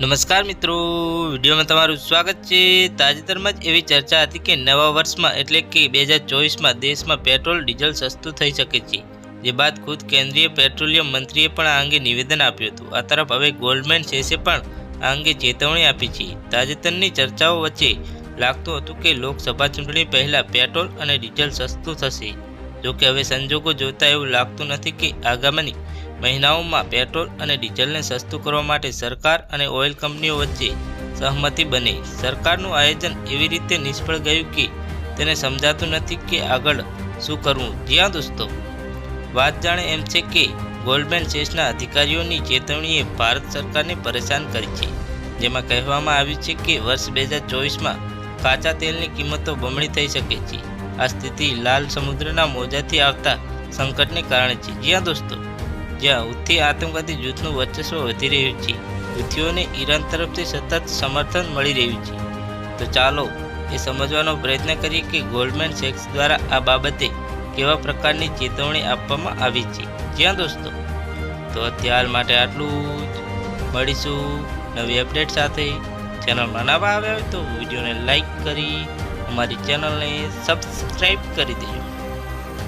નમસ્કાર મિત્રો, વિડીયોમાં તમારું સ્વાગત છે. તાજેતરમાં જ એવી ચર્ચા હતી કે નવા વર્ષમાં એટલે કે બે હજાર ચોવીસમાં દેશમાં પેટ્રોલ, ડીઝલ સસ્તું થઈ શકે છે. જે બાદ ખુદ કેન્દ્રીય પેટ્રોલિયમ મંત્રીએ પણ આ અંગે નિવેદન આપ્યું હતું. આ તરફ હવે ગોલ્ડમેન સેસે પણ આ અંગે ચેતવણી આપી છે. તાજેતરની ચર્ચાઓ વચ્ચે લાગતું હતું કે લોકસભા ચૂંટણી પહેલાં પેટ્રોલ અને ડીઝલ સસ્તું થશે. જોકે હવે સંજોગો જોતા એવું લાગતું નથી કે આગામી મહિનાઓમાં પેટ્રોલ અને ડીઝલને સસ્તું કરવા માટે સરકાર અને ઓઇલ કંપનીઓ વચ્ચે સહમતિ બને. સરકારનું આયોજન એવી રીતે નિષ્ફળ ગયું કે તેને સમજાતું નથી કે આગળ શું કરવું. જ્યાં દોસ્તો, વાત જાણે એમ છે કે ગોલ્ડમેન સેસના અધિકારીઓની ચેતવણીએ ભારત સરકારને પરેશાન કરી છે. જેમાં કહેવામાં આવ્યું છે કે વર્ષ બે હજાર ચોવીસમાં કાચા તેલની કિંમતો બમણી થઈ શકે છે. આ સ્થિતિ લાલ સમુદ્રના મોજાથી આવતા સંકટને કારણે છે. જ્યાં દોસ્તો જ્યાં હુથી આતંકવાદી જૂથનું વર્ચસ્વ વધી રહ્યું છે. હુથીઓને ઈરાન તરફથી સતત સમર્થન મળી રહ્યું છે. તો ચાલો એ સમજવાનો પ્રયત્ન કરીએ કે ગોલ્ડમેન સેક્સ દ્વારા આ બાબતે કેવા પ્રકારની ચેતવણી આપવામાં આવી છે. જ્યાં દોસ્તો, તો અત્યાર માટે આટલું જ. મળીશું નવી અપડેટ સાથે. ચેનલમાં નવા આવ્યા હોય તો વિડીયોને લાઈક કરી, અમારી ચેનલને સબસ્ક્રાઈબ કરી દેજો.